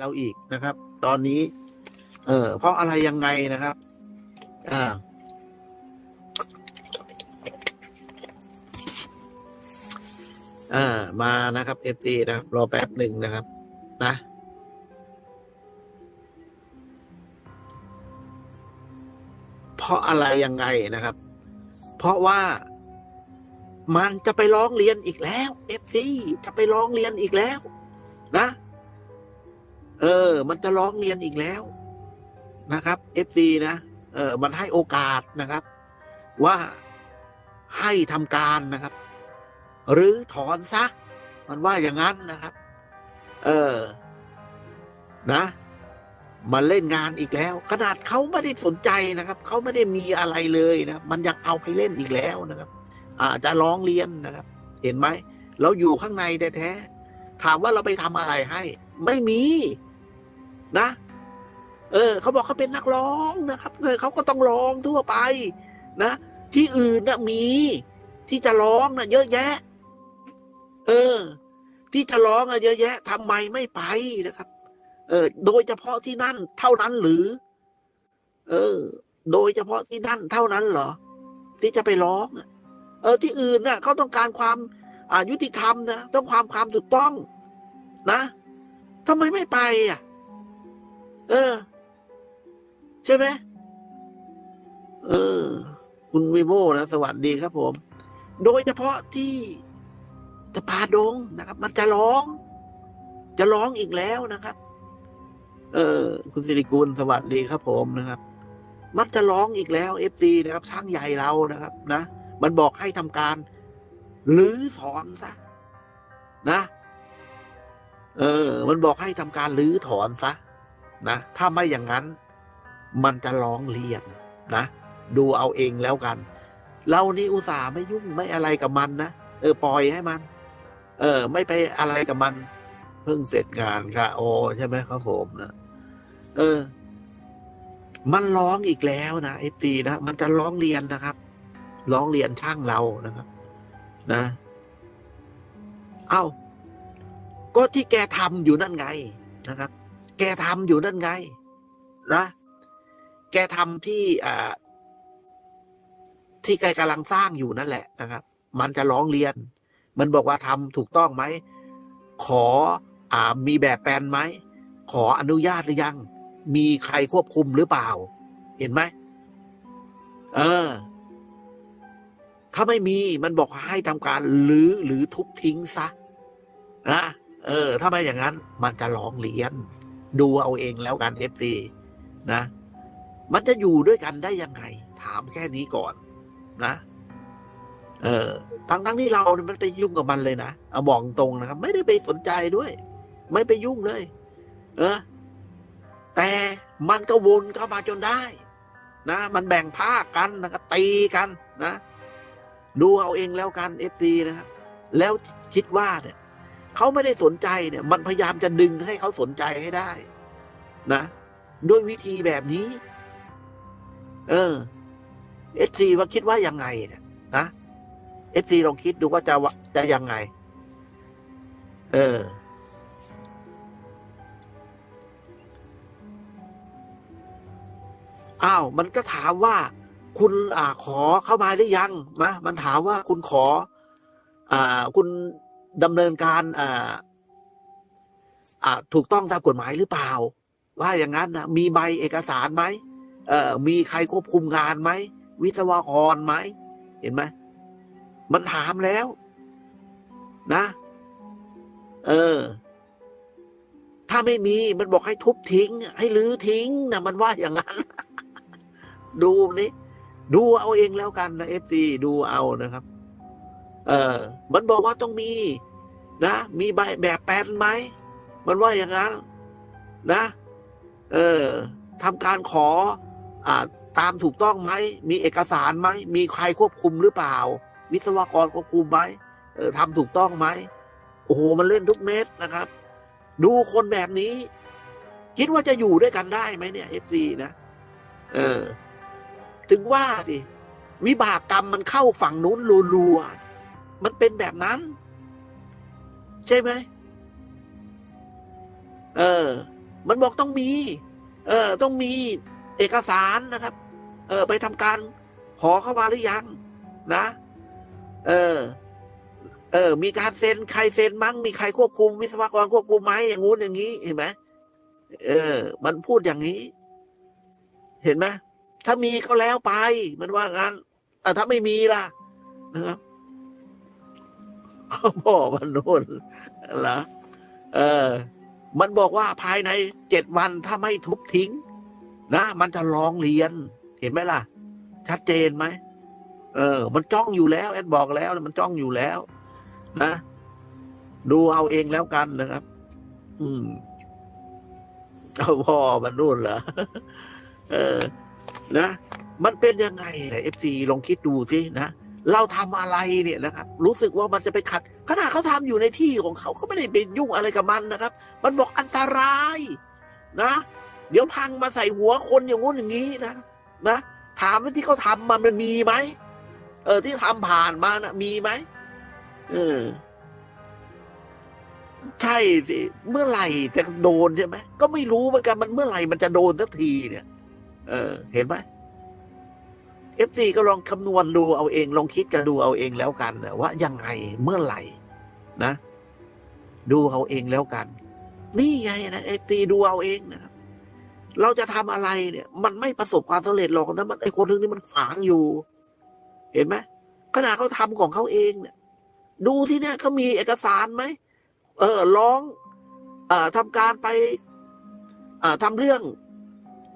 เราอีกนะครับ ตอนนี้ เออเพราะอะไรยังไงนะครับ อ่า อ่า มานะครับ FT นะครับรอแป๊บหนึ่งนะครับ นะเพราะอะไรยังไงนะครับ เพราะว่ามันจะไปร้องเรียนอีกแล้ว FT จะไปร้องเรียนอีกแล้ว นะ เออ มันจะร้องเรียนอีกแล้วนะครับ FT นะเออมันให้โอกาสนะครับ ว่าให้ทำการนะครับ หรือถอนซะมันว่าอย่างนั้นนะครับ เออนะมาเล่นงานอีกแล้ว ขนาดเขาไม่ได้สนใจนะครับเขาไม่ได้มีอะไรเลยนะมันยังเอาไปเล่นอีกแล้วนะครับ อาจจะร้องเรียนนะครับ เห็นไหมเราอยู่ข้างในแท้ๆถามว่าเราไปทำอะไรให้ ไม่มี นะ เออเขาบอกเขาเป็นนักร้องนะครับเออเขาก็ต้องร้องทั่วไป นะ ที่อื่นนะมี ที่จะร้องนะเยอะแยะ เออ ที่จะร้องอะเยอะแยะทำไมไม่ไปนะครับ เออ โดยเฉพาะที่นั่น เท่านั้นหรือ เออ โดยเฉพาะที่นั่นเท่านั้นเหรอ ที่จะไปร้องเออ ที่อื่นน่ะเขาต้องการความอ่ายุติธรรมนะต้องความความถูกต้อง นะทำไมไม่ไปอะ เออ ใช่ไหมเออ คุณวิโวนะ สวัสดีครับผม โดยเฉพาะที่ตะปาดงนะครับ มันจะร้อง จะร้องอีกแล้วนะครับ เออ คุณสิริกุลสวัสดีครับผมนะครับ มันจะร้องอีกแล้วเอฟซีนะครับช่างใหญ่เรานะครับ นะมันบอกให้ทำการหรือถอนซะนะ เออ มันบอกให้ทำการหรือถอนซะ นะถ้าไม่อย่างนั้นมันจะร้องเรียนนะ ดูเอาเองแล้วกัน เรานี่อุตส่าห์ไม่ยุ่งไม่อะไรกับมันนะเออปล่อยให้มัน เออ ไม่ไปอะไรกับมัน เพิ่งเสร็จงานค่ะ โอ้ใช่ไหมครับผมนะเออ มันร้องอีกแล้วนะเอฟซีนะมันจะร้องเรียนนะครับ ร้องเรียนช่างเรานะครับ นะ เอ้าก็ที่แกทำอยู่นั่นไงนะครับ กทำอยู่นั่นไงนะแกทำที่อ่าที่แกกำลังสร้างอยู่นั่นแหละนะครับ มันจะร้องเรียน มันบอกว่าทำถูกต้องไหม ขออ่ามีแบบแปลนไหม ขออนุญาตหรือยัง มีใครควบคุมหรือเปล่า เห็นไหม เออ ถ้าไม่มีมันบอกให้ทำการหรือหรือทุบทิ้งซะนะเออ ถ้าไม่อย่างนั้น มันจะร้องเรียน ดูเอาเองแล้วกันเอฟซีนะ มันจะอยู่ด้วยกันได้ยังไง ถามแค่นี้ก่อนนะ เออทั้งทั้งที่เราเนี่ยมันไปยุ่งกับมันเลยนะเอาบอกตรงนะครับ ไม่ได้ไปสนใจด้วย ไม่ไปยุ่งเลย เออ แต่มันก็วนเข้ามาจนได้ นะ มันแบ่งภาคกันนะครับตีกันนะ ดูเอาเองแล้วกันเอฟซีนะครับ แล้วคิดว่าเนี่ย เขาไม่ได้สนใจเนี่ย มันพยายามจะดึงให้เขาสนใจให้ได้ นะด้วยวิธีแบบนี้ เออเอฟซีว่าคิดว่ายังไงเนี่ยนะเอฟซีลองคิดดูว่าจะว่าจะยังไง เออ อ้าว มันก็ถามว่า คุณอ่าขอเข้ามาหรือยังนะมันถามว่าคุณขอ อ่า คุณ ดำเนินการอ่าอ่าถูกต้องตามกฎหมายหรือเปล่า ว่าอย่างนั้นนะมีใบเอกสารไหมเอ่อมีใครควบคุมงานไหมวิศวกรไหมเห็นไหมมันถามแล้ว นะ เออ ถ้าไม่มีมันบอกให้ทุบทิ้ง ให้รื้อทิ้งนะมันว่าอย่างนั้น ดูนี่ดูเอาเองแล้วกันนะเอฟซีดูเอานะครับ เออ มันบอกว่าต้องมี นะมีใบแบบแปลนไหมมันว่าอย่างนั้นนะ เออทำการขออ่าตามถูกต้องไหม มีเอกสารไหม มีใครควบคุมหรือเปล่า วิศวกรควบคุมไหมเออทำถูกต้องไหมโอ้โหมันเล่นทุกเม็ดนะครับ ดูคนแบบนี้ คิดว่าจะอยู่ด้วยกันได้ไหมเนี่ยเอฟซีนะ เออ ถึงว่าสิวิบากกรรมมันเข้าฝั่งนู้นรัวๆมันเป็นแบบนั้น ใช่ไหมเออ มันบอกต้องมี เออ ต้องมีเอกสารนะครับ เออ ไปทำการขอเข้ามาหรือยัง นะ เออ เออ มีการเซ็นใครเซ็นมั้งมีใครควบคุม วิศวกรควบคุมไหมอย่างงู้นอย่างนี้เห็นไหมเออ มันพูดอย่างนี้ เห็นไหมถ้ามีก็แล้วไป มันว่างั้นแต่ถ้าไม่มีล่ะนะครับ เขาบอมันโน่นเหรอเออ มันบอกว่าภายในเจ็ดวันถ้าไม่ทุบทิ้ง นะ มันจะร้องเรียน เห็นไหมล่ะ ชัดเจนไหมเออ มันจ้องอยู่แล้ว แอดบอกแล้ว มันจ้องอยู่แล้ว นะ ดูเอาเองแล้วกันนะครับ อืมเอาพ่อมันนู่นเหรอเออ นะ มันเป็นยังไงเอฟซีลองคิดดูสินะ เราทำอะไรเนี่ยนะครับ รู้สึกว่ามันจะไปขัดขนาดเขาทำอยู่ในที่ของเขาเขาไม่ได้ไปยุ่งอะไรกับมันนะครับ มันบอกอันตรายนะ เดี๋ยวพังมาใส่หัวคนอย่างงู้นอย่างนี้นะนะถามว่าที่เขาทำมันมันมีไหมเออ ที่ทำผ่านมานะมีไหมเออ ใช่สิเมื่อไหร่จะโดนใช่ไหมก็ไม่รู้เหมือนกันมันเมื่อไหร่มันจะโดนสักทีเนี่ย เออ เห็นไหม อฟซีก็ลองคำนวณดูเอาเอง ลองคิดกันดูเอาเองแล้วกันว่ายังไงเมื่อไหร่นะ ดูเอาเองแล้วกัน นี่ไงนะเอฟซีดูเอาเองนะครับเราจะทำอะไรเนี่ย มันไม่ประสบความสำเร็จหรอกนะมันไอคนนึงนี่มันฝังอยู่ เห็นไหมขณะเขาทำของเขาเองเนี่ย ดูที่เนี่ยเขามีเอกสารไหมเออร้อง เอ่อทำการไป เอ่อทำเรื่อง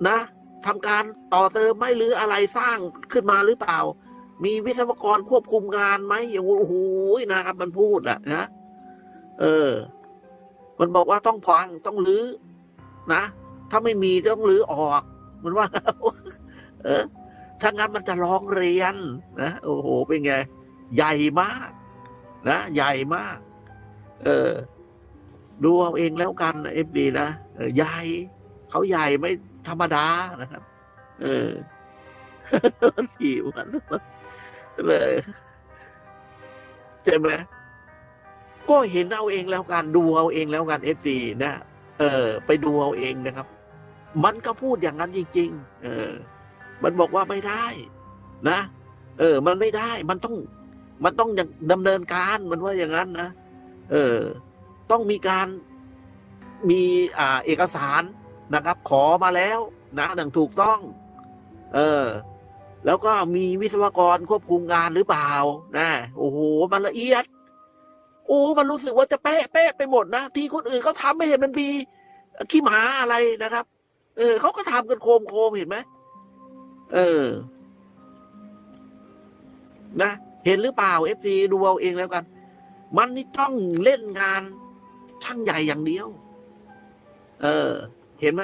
นะ ทำการต่อเติมไหมหรืออะไรสร้างขึ้นมาหรือเปล่า มีวิศวกรควบคุมงานไหมอย่างโอ้โหนะครับ มันพูดอะนะ เออ มันบอกว่าต้องพังต้องรื้อนะถ้าไม่มีต้องรื้อออก มันว่า เออถ้างั้นมันจะร้องเรียนนะโอ้โห เป็นไง ใหญ่มาก นะใหญ่มาก เออ ดูเอาเองแล้วกันเอฟดีนะใหญ่เขาใหญ่ไม่ ธรรมดานะครับ เออขี่มันเลยใช่ไหมก็เห็นเอาเองแล้วกันดูเอาเองแล้วกันเอฟซีนะเออ ไปดูเอาเองนะครับ มันก็พูดอย่างนั้นจริง ๆ เออ มันบอกว่าไม่ได้ นะ เออ มันไม่ได้ มันต้อง มันต้องดำเนินการมันว่าอย่างนั้นนะเออ ต้องมีการมีอ่า เอกสาร นะครับ ขอมาแล้วนะดังถูกต้อง เออ แล้วก็มีวิศวกรควบคุมงานหรือเปล่านะโอ้โห มันละเอียด โอ้มันรู้สึกว่าจะเป๊ะเป๊ะไปหมดนะที่คนอื่นเขาทำไม่เห็นมันมีขี้หมาอะไรนะครับ เออเขาก็ทำกันโคมโคมเห็นไหมเออ นะ เห็นหรือเปล่าเอฟซีดูเอาเองแล้วกัน มันนี่ต้องเล่นงานช่างใหญ่อย่างเดียว เออ เห็นไหม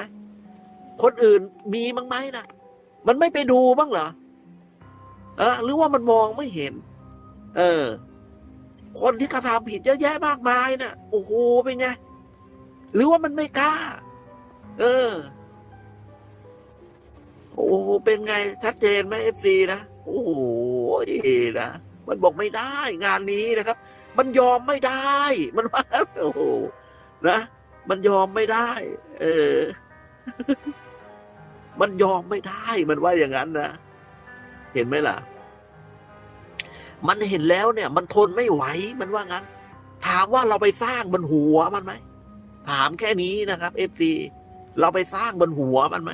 คนอื่นมีมั้งไหมนะมันไม่ไปดูบ้างเหรอเออหรือว่ามันมองไม่เห็น เออ คนที่กระทำผิดเยอะแยะมากมายนะ่ะโอ้โหเป็นไงหรือว่ามันไม่กล้า เออ โอ้โหเป็นไง ชัดเจนไหมเอฟซีนะโอ้โหนะมันบอกไม่ได้งานนี้นะครับ มันยอมไม่ได้ มันว่าโอ้โหนะ มันยอมไม่ได้ เออ มันยอมไม่ได้ มันว่าอย่างนั้นนะ เห็นไหมล่ะ มันเห็นแล้วเนี่ย มันทนไม่ไหว มันว่างั้น ถามว่าเราไปสร้างบนหัวมันไหม ถามแค่นี้นะครับเอฟซีเราไปสร้างบนหัวมันไหม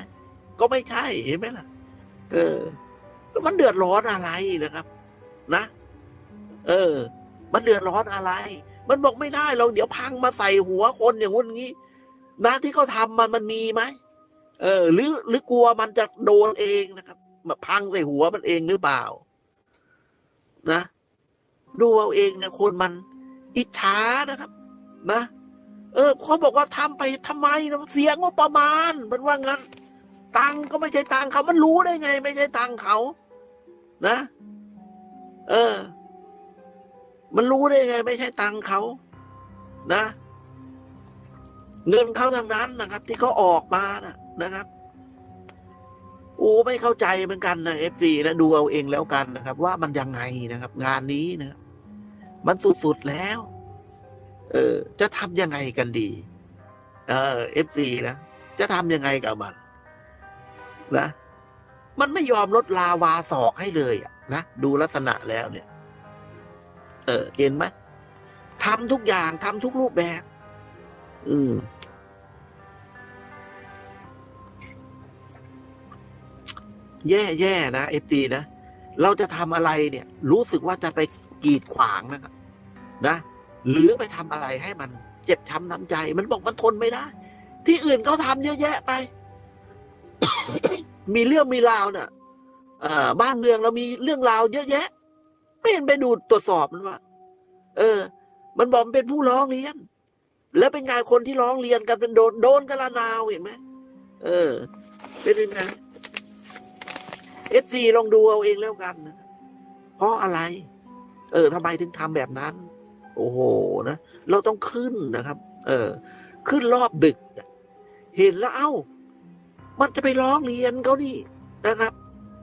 ก็ไม่ใช่ เห็นไหมล่ะ เออ แล้วมันเดือดร้อนอะไรนะครับ นะ เออ มันเดือดร้อนอะไร มันบอกไม่ได้เราเดี๋ยวพังมาใส่หัวคนอย่างงู้นงี้ นะที่เขาทำมันมันมีไหมเออ หรือหรือกลัวมันจะโดนเองนะครับมาพังใส่หัวมันเองหรือเปล่า นะดูเอาเองนะคนมันอิจฉานะครับ นะ เออเขาบอกว่าทำไปทำไมนะเสียงบประมาณ มันว่างั้นตังก็ไม่ใช่ตังค์เขา มันรู้ได้ไง ไม่ใช่ตังค์เขา นะ เออ มันรู้ได้ไง ไม่ใช่ตังเขานะ เงินเขาทางนั้นนะครับ ที่เขาออกมานะนะครับโอ้ไม่เข้าใจเหมือนกันนะเอฟซีนะดูเอาเองแล้วกันนะครับ ว่ามันยังไงนะครับ งานนี้นะครับมันสุดๆแล้ว เออ จะทำยังไงกันดี เออเอฟซีนะจะทำยังไงกับมัน นะ มันไม่ยอมลดลาวาศอกให้เลยอะนะดูลักษณะแล้วเนี่ย ออเห็นไหมทำทุกอย่างทำทุกรูปแบบ อืมแย่แย่นะเอฟตีนะ เราจะทำอะไรเนี่ย รู้สึกว่าจะไปกีดขวางนะครับนะ หรือไปทำอะไรให้มันเจ็บช้ำน้ำใจ มันบอกมันทนไม่ได้ ที่อื่นเขาทำเยอะแยะไป มีเรื่องมีราวเนี่ยบ้านเมืองเรามีเรื่องราวเยอะแยะ ไม่เห็นไปดูตรวจสอบมันว่า เออ มันบอกมันเป็นผู้ร้องเรียน แล้วเป็นไงคนที่ร้องเรียนกันเป็นโดนโดนกันละนาวเห็นไหมเออ เป็นยังไงเอฟซีลองดูเอาเองแล้วกันเพราะอะไร เออทำไมถึงทำแบบนั้น โอ้โหนะเราต้องขึ้นนะครับ เออ ขึ้นรอบดึก เห็นแล้วเอ้า มันจะไปร้องเรียนเขานี่นะครับ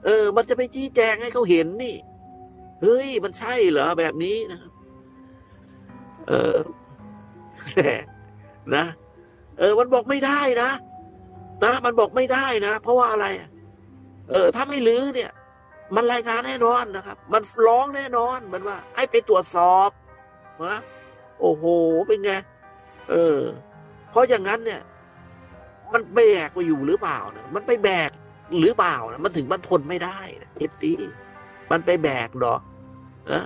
เออ มันจะไปชี้แจงให้เขาเห็นนี่ เฮ้ย มันใช่เหรอแบบนี้นะครับ เออแต่นะ เออ มันบอกไม่ได้นะนะมันบอกไม่ได้นะ เพราะว่าอะไร เออ ถ้าไม่ลื้อเนี่ย มันรายงานแน่นอนนะครับ มันร้องแน่นอนมันว่า ให้ไปตรวจสอบนะโอ้โห เป็นไง เออ เพราะอย่างนั้นเนี่ย มันแบกไปอยู่หรือเปล่านะมันไปแบกหรือเปล่านะมันถึงมันทนไม่ได้นะเอฟซี มันไปแบกหรอนะ